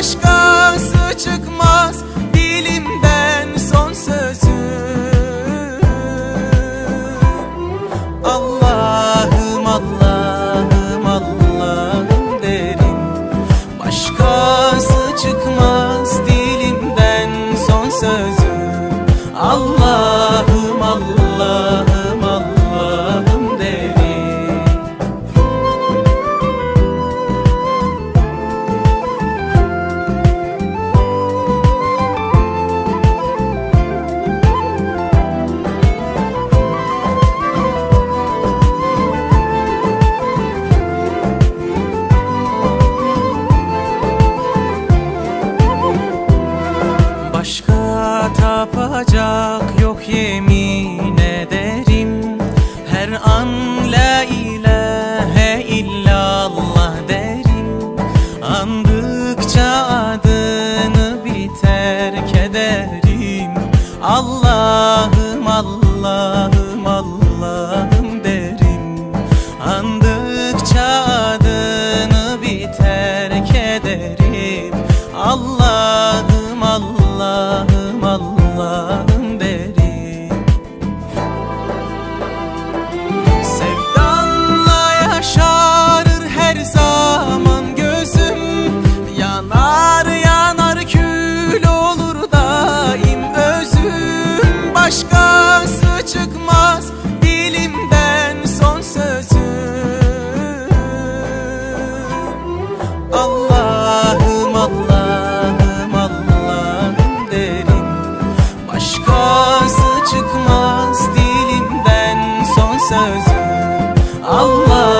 Başkası çıkmaz dilimden son sözüm Allah'ım Allah'ım Allah'ım derim. Başkası çıkmaz yemin ederim. Her an la ilahe illallah derim. Andıkça adını biter kederim Allah'ım Allah'ım başkası çıkmaz dilimden son sözüm. Allah'ım Allah'ım Allah'ım derim. Başkası çıkmaz dilimden son sözüm. Allah